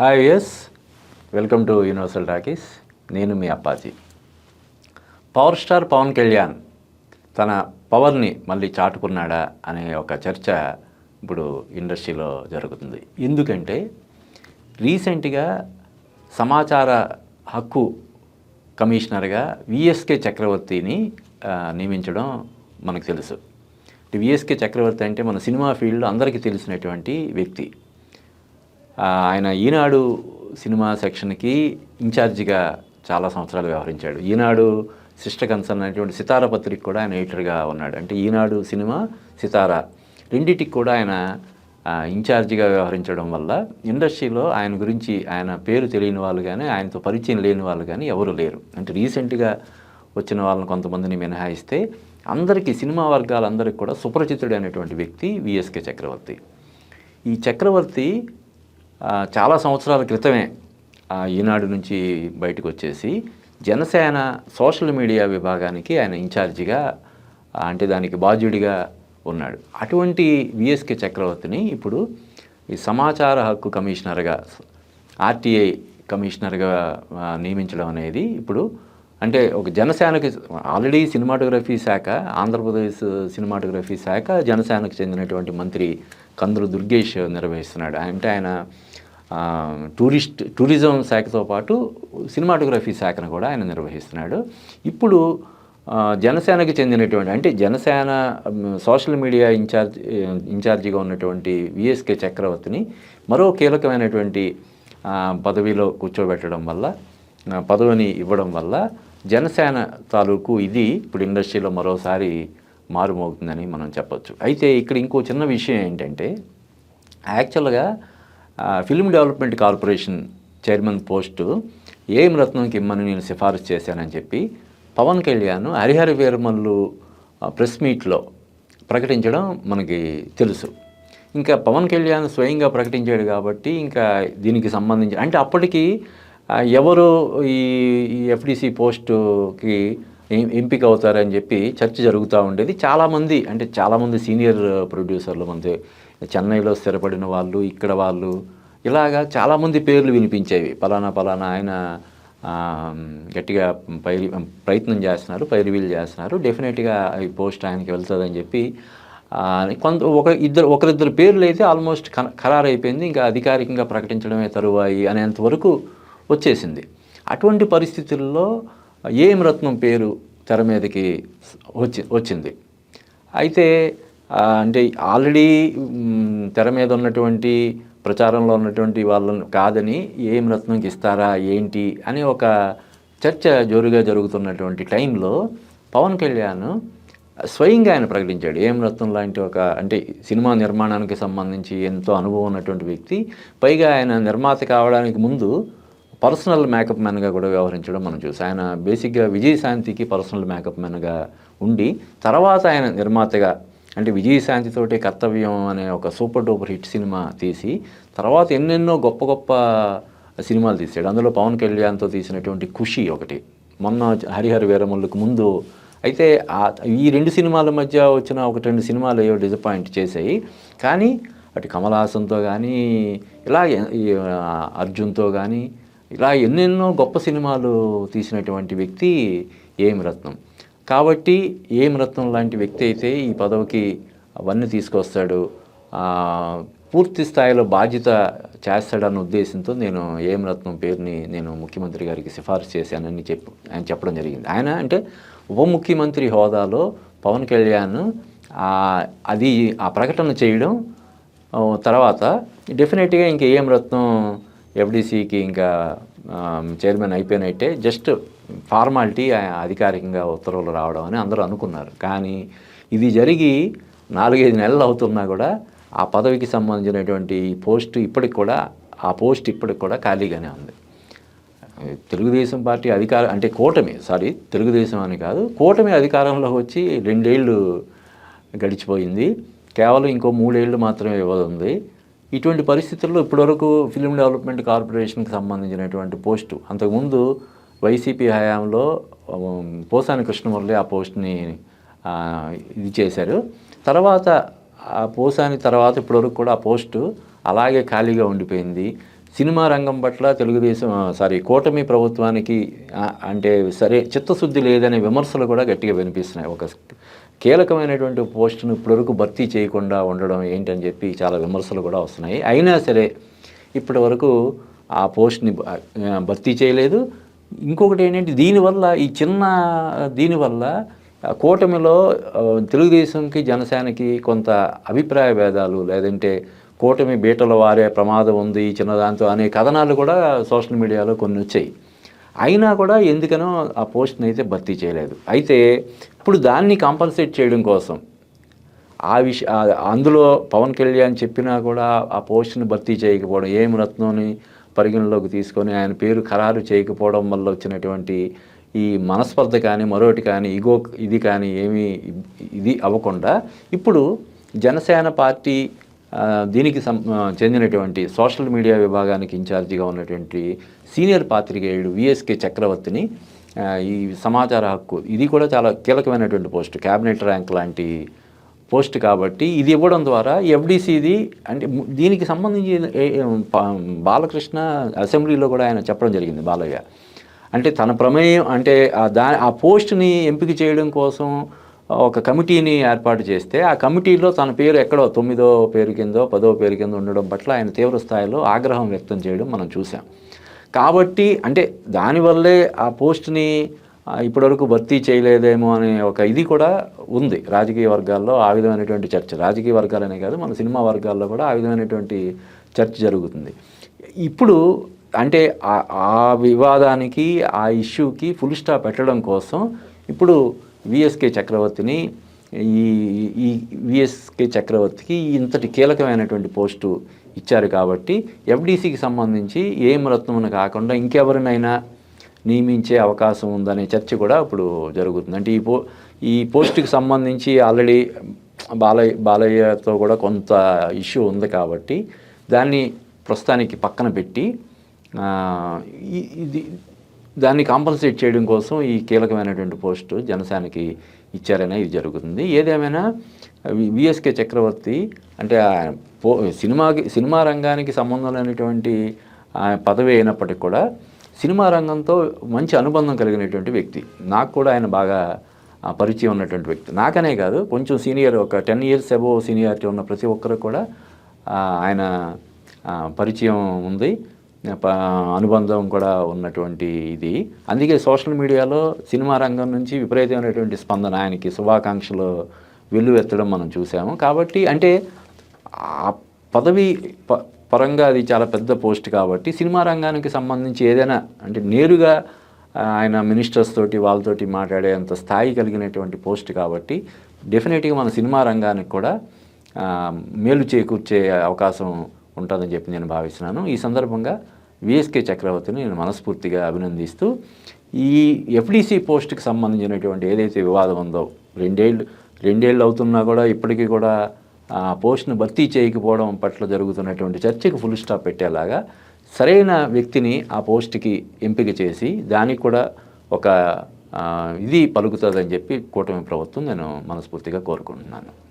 Hi yes welcome to universal talkies నేను మీ Appaji. Power star Pawan Kalyan తన పవర్ని మళ్ళీ చాటుకున్నాడా అనే ఒక చర్చ ఇప్పుడు ఇండస్ట్రీలో జరుగుతుంది. ఎందుకంటే రీసెంట్గా సమాచార హక్కు కమిషనర్గా విఎస్కే చక్రవర్తిని నియమించడం మనకు తెలుసు. విఎస్కే చక్రవర్తి అంటే మన సినిమా ఫీల్డ్లో అందరికీ తెలిసినటువంటి వ్యక్తి. ఆయన ఈనాడు సినిమా సెక్షన్కి ఇన్ఛార్జిగా చాలా సంవత్సరాలు వ్యవహరించాడు. ఈనాడు సిస్టర్ కన్సర్న్ అనేటువంటి సితార పత్రిక కూడా ఆయన ఎడిటర్గా ఉన్నాడు. అంటే ఈనాడు సినిమా సితార రెండిటికి కూడా ఆయన ఇన్ఛార్జిగా వ్యవహరించడం వల్ల ఇండస్ట్రీలో ఆయన గురించి ఆయన పేరు తెలియని వాళ్ళు కానీ ఆయనతో పరిచయం లేని వాళ్ళు కానీ ఎవరు లేరు. అంటే రీసెంట్గా వచ్చిన వాళ్ళని కొంతమందిని మినహాయిస్తే అందరికీ సినిమా వర్గాలందరికీ కూడా సుపరిచితుడైనటువంటి వ్యక్తి విఎస్కే చక్రవర్తి. ఈ చక్రవర్తి చాలా సంవత్సరాల క్రితమే ఈనాడు నుంచి బయటకు వచ్చేసి జనసేన సోషల్ మీడియా విభాగానికి ఆయన ఇన్ఛార్జిగా అంటే దానికి బాధ్యుడిగా ఉన్నాడు. అటువంటి విఎస్కే చక్రవర్తిని ఇప్పుడు ఈ సమాచార హక్కు కమిషనర్గా ఆర్టీఐ కమిషనర్గా నియమించడం అనేది ఇప్పుడు అంటే ఒక జనసేనకి ఆల్రెడీ సినిమాటోగ్రఫీ శాఖ ఆంధ్రప్రదేశ్ సినిమాటోగ్రఫీ శాఖ జనసేనకు చెందినటువంటి మంత్రి కందులు దుర్గేష్ నిర్వహిస్తున్నాడు. అంటే ఆయన టూరిస్ట్ టూరిజం శాఖతో పాటు సినిమాటోగ్రఫీ శాఖను కూడా ఆయన నిర్వహిస్తున్నాడు. ఇప్పుడు జనసేనకు జనసేనకి చెందినటువంటి అంటే జనసేన సోషల్ మీడియా ఇన్ఛార్జ్ ఇన్ఛార్జిగా ఉన్నటువంటి విఎస్కే చక్రవర్తిని మరో కీలకమైనటువంటి పదవిలో కూర్చోబెట్టడం వల్ల పదవిని ఇవ్వడం వల్ల జనసేన తాలూకు ఇది ఇప్పుడు ఇండస్ట్రీలో మరోసారి మారుమోగుతుందని మనం చెప్పొచ్చు. అయితే ఇక్కడ ఇంకో చిన్న విషయం ఏంటంటే యాక్చువల్గా film development corporation chairman post AM రత్నంకి ఇమ్మని నేను సిఫారసు చేశానని చెప్పి పవన్ కళ్యాణ్ హరిహర వీరమల్లు ప్రెస్ మీట్లో ప్రకటించడం మనకి తెలుసు. ఇంకా పవన్ కళ్యాణ్ స్వయంగా ప్రకటించాడు కాబట్టి ఇంకా దీనికి సంబంధించి అంటే అప్పటికి ఎవరు ఈ ఈ ఎఫ్డిసి పోస్టుకి ఎంపిక అవుతారని చెప్పి చర్చ జరుగుతూ ఉండేది. చాలామంది అంటే చాలామంది సీనియర్ ప్రొడ్యూసర్లు మంది చెన్నైలో స్థిరపడిన వాళ్ళు ఇక్కడ వాళ్ళు ఇలాగా చాలామంది పేర్లు వినిపించేవి. పలానా పలానా ఆయన గట్టిగా పై ప్రయత్నం చేస్తున్నారు పైరివీలు చేస్తున్నారు. డెఫినెట్గా ఈ పోస్ట్ ఆయనకి వెళ్తుందని చెప్పి కొంత ఒక ఇద్దరు ఒకరిద్దరు పేర్లు అయితే ఆల్మోస్ట్ ఖరారైపోయింది. ఇంకా అధికారికంగా ప్రకటించడమే తరువాయి అనేంతవరకు వచ్చేసింది. అటువంటి పరిస్థితుల్లో ఏం రత్నం పేరు తెర మీదకి వచ్చి వచ్చింది. అయితే అంటే ఆల్రెడీ తెర మీద ఉన్నటువంటి ప్రచారంలో ఉన్నటువంటి వాళ్ళని కాదని ఏం రత్నంకి ఇస్తారా ఏంటి అని ఒక చర్చ జోరుగా జరుగుతున్నటువంటి టైంలో పవన్ కళ్యాణ్ స్వయంగా ఆయన ప్రకటించాడు. ఏం రత్నం లాంటి ఒక అంటే సినిమా నిర్మాణానికి సంబంధించి ఎంతో అనుభవం ఉన్నటువంటి వ్యక్తి పైగా ఆయన నిర్మాత కావడానికి ముందు పర్సనల్ మేకప్ మ్యాన్గా కూడా వ్యవహరించడం మనం చూసాం. ఆయన బేసిక్గా విజయశాంతికి పర్సనల్ మేకప్ మ్యాన్గా ఉండి తర్వాత ఆయన నిర్మాతగా అంటే విజయశాంతితోటి కర్తవ్యం అనే ఒక సూపర్ డూపర్ హిట్ సినిమా తీసి తర్వాత ఎన్నెన్నో గొప్ప గొప్ప సినిమాలు తీసాడు. అందులో పవన్ కళ్యాణ్తో తీసినటువంటి ఖుషి ఒకటి మొన్న హరిహర వీరమల్లుకు ముందు. అయితే ఈ రెండు సినిమాల మధ్య వచ్చిన ఒకటి రెండు సినిమాలు ఏవో డిసప్పాయింట్ చేశాయి. కానీ అటు కమల్ హాసన్తో కానీ ఇలా ఈ, అర్జున్తో కానీ ఇలా ఎన్నెన్నో గొప్ప సినిమాలు తీసినటువంటి వ్యక్తి ఏం రత్నం. కాబట్టి ఏం రత్నం లాంటి వ్యక్తి అయితే ఈ పదవికి అవన్నీ తీసుకొస్తాడు. పూర్తి స్థాయిలో బాధ్యత చేస్తాడన్న ఉద్దేశంతో నేను ఏం రత్నం పేరుని నేను ముఖ్యమంత్రి గారికి సిఫార్సు చేశానని చెప్పు ఆయన చెప్పడం జరిగింది. ఆయన అంటే ఉప ముఖ్యమంత్రి హోదాలో పవన్ కళ్యాణ్ అది ఆ ప్రకటన చేయడం తర్వాత డెఫినెట్గా ఇంక ఏం రత్నం ఎఫ్డీసీకి ఇంకా చైర్మన్ అయిపోయినట్టే జస్ట్ ఫార్మాలిటీ అధికారికంగా ఉత్తర్వులు రావడం అని అందరూ అనుకున్నారు. కానీ ఇది జరిగి నాలుగైదు నెలలు అవుతున్నా కూడా ఆ పదవికి సంబంధించినటువంటి పోస్ట్ ఇప్పటికి కూడా ఆ పోస్ట్ ఇప్పటికి కూడా ఖాళీగానే ఉంది. తెలుగుదేశం పార్టీ అధికార అంటే కూటమి సారీ తెలుగుదేశం అని కాదు కూటమి అధికారంలోకి వచ్చి రెండేళ్ళు గడిచిపోయింది. కేవలం ఇంకో మూడేళ్ళు మాత్రమే ఇవ్వదుంది ఇటువంటి పరిస్థితుల్లో ఇప్పటివరకు ఫిలిం డెవలప్మెంట్ కార్పొరేషన్కి సంబంధించినటువంటి పోస్టు అంతకుముందు వైసీపీ హయాంలో పోసాని కృష్ణమురళి ఆ పోస్ట్ని ఇది చేశారు. తర్వాత ఆ పోసాని తర్వాత ఇప్పటివరకు కూడా ఆ పోస్టు అలాగే ఖాళీగా ఉండిపోయింది. సినిమా రంగం పట్ల తెలుగుదేశం సారీ కూటమి ప్రభుత్వానికి అంటే సరే చిత్తశుద్ధి లేదనే విమర్శలు కూడా గట్టిగా వినిపిస్తున్నాయి. ఒక కీలకమైనటువంటి పోస్టును ఇప్పటివరకు భర్తీ చేయకుండా ఉండడం ఏంటని చెప్పి చాలా విమర్శలు కూడా వస్తున్నాయి. అయినా సరే ఇప్పటి వరకు ఆ పోస్ట్ని భర్తీ చేయలేదు. ఇంకొకటి ఏంటంటే దీనివల్ల ఈ చిన్న దీనివల్ల కూటమిలో తెలుగుదేశంకి జనసేనకి కొంత అభిప్రాయ భేదాలు లేదంటే కూటమి బీటల వారే ప్రమాదం ఉంది ఈ చిన్నదాంతో అనే కథనాలు కూడా సోషల్ మీడియాలో కొన్ని వచ్చాయి. అయినా కూడా ఎందుకనో ఆ పోస్ట్ని అయితే భర్తీ చేయలేదు. అయితే ఇప్పుడు దాన్ని కాంపన్సేట్ చేయడం కోసం ఆ విష అందులో పవన్ కళ్యాణ్ చెప్పినా కూడా ఆ పోస్ట్ని భర్తీ చేయకపోవడం ఏం రత్నంని పరిగణలోకి తీసుకొని ఆయన పేరు ఖరారు చేయకపోవడం వల్ల వచ్చినటువంటి ఈ మనస్పర్ధ కానీ మరొకటి కానీ ఇగో ఇది కానీ ఏమీ ఇది అవ్వకుండా ఇప్పుడు జనసేన పార్టీ దీనికి సం చెందినటువంటి సోషల్ మీడియా విభాగానికి ఇన్ఛార్జిగా ఉన్నటువంటి సీనియర్ పాత్రికేయుడు విఎస్కే చక్రవర్తిని ఈ సమాచార హక్కు ఇది కూడా చాలా కీలకమైనటువంటి పోస్ట్ క్యాబినెట్ ర్యాంక్ లాంటి పోస్ట్ కాబట్టి ఇది ఇవ్వడం ద్వారా ఎఫ్డీసీది అంటే దీనికి సంబంధించి బాలకృష్ణ అసెంబ్లీలో కూడా ఆయన చెప్పడం జరిగింది బాలయ్య. అంటే తన ప్రమేయం అంటే దా ఆ పోస్ట్ని ఎంపిక చేయడం కోసం ఒక కమిటీని ఏర్పాటు చేస్తే ఆ కమిటీలో తన పేరు ఎక్కడో తొమ్మిదో పేరు కిందో పదో పేరు కింద ఉండడం పట్ల ఆయన తీవ్ర స్థాయిలో ఆగ్రహం వ్యక్తం చేయడం మనం చూసాం కాబట్టి అంటే దానివల్లే ఆ పోస్ట్ని ఇప్పటివరకు భర్తీ చేయలేదేమో అనే ఒక ఇది కూడా ఉంది. రాజకీయ వర్గాల్లో ఆ విధమైనటువంటి చర్చ రాజకీయ వర్గాలనే కాదు మన సినిమా వర్గాల్లో కూడా ఆ విధమైనటువంటి చర్చ జరుగుతుంది. ఇప్పుడు అంటే ఆ- ఆ వివాదానికి ఆ ఇష్యూకి ఫుల్ స్టాప్ పెట్టడం కోసం ఇప్పుడు విఎస్కే చక్రవర్తిని ఈ ఈ విఎస్కే చక్రవర్తికి ఇంతటి కీలకమైనటువంటి పోస్టు ఇచ్చారు కాబట్టి ఎఫ్డీసీకి సంబంధించి ఏం రత్నమును కాకుండా ఇంకెవరినైనా నియమించే అవకాశం ఉందనే చర్చ కూడా ఇప్పుడు జరుగుతుంది. అంటే ఈ పో ఈ పోస్టుకి సంబంధించి ఆల్రెడీ బాలయ్య బాలయ్యతో కూడా కొంత ఇష్యూ ఉంది కాబట్టి దాన్ని ప్రస్తుతానికి పక్కన పెట్టి ఇది దాన్ని కాంపన్సేట్ చేయడం కోసం ఈ కీలకమైనటువంటి పోస్టు జనసేనకి ఇచ్చారనే ఇది జరుగుతుంది. ఏదేమైనా విఎస్కే చక్రవర్తి అంటే పో సినిమాకి సినిమా రంగానికి సంబంధం లేనటువంటి పదవి అయినప్పటికీ కూడా సినిమా రంగంతో మంచి అనుబంధం కలిగినటువంటి వ్యక్తి. నాకు కూడా ఆయన బాగా పరిచయం ఉన్నటువంటి వ్యక్తి. నాకనే కాదు కొంచెం సీనియర్ ఒక టెన్ ఇయర్స్ అబోవ్ సీనియారిటీ ఉన్న ప్రతి ఒక్కరు కూడా ఆయన పరిచయం ఉంది. అనుబంధం కూడా ఉన్నటువంటి ఇది. అందుకే సోషల్ మీడియాలో సినిమా రంగం నుంచి విపరీతమైనటువంటి స్పందన ఆయనకి శుభాకాంక్షలు వెల్లువెత్తడం మనం చూసాము. కాబట్టి అంటే ఆ పదవి ప- పరంగా అది చాలా పెద్ద పోస్ట్ కాబట్టి సినిమా రంగానికి సంబంధించి ఏదైనా అంటే నేరుగా ఆయన మినిస్టర్స్ తోటి వాళ్ళతోటి మాట్లాడేంత స్థాయి కలిగినటువంటి పోస్ట్ కాబట్టి డెఫినెట్గా మన సినిమా రంగానికి కూడా మేలు చేకూర్చే అవకాశం ఉంటుందని చెప్పి నేను భావిస్తున్నాను. ఈ సందర్భంగా విఎస్కే చక్రవర్తిని నేను మనస్ఫూర్తిగా అభినందిస్తూ ఈ ఎఫ్డీసీ పోస్ట్కి సంబంధించినటువంటి ఏదైతే వివాదం ఉందో రెండేళ్ళు రెండేళ్ళు అవుతున్నా కూడా ఇప్పటికీ కూడా ఆ పోస్ట్ను భర్తీ చేయకపోవడం పట్ల జరుగుతున్నటువంటి చర్చకు ఫుల్ స్టాప్ పెట్టేలాగా సరైన వ్యక్తిని ఆ పోస్ట్కి ఎంపిక చేసి దానికి కూడా ఒక ఇది పలుకుతుందని చెప్పి కూటమి ప్రభుత్వం నేను మనస్ఫూర్తిగా కోరుకుంటున్నాను.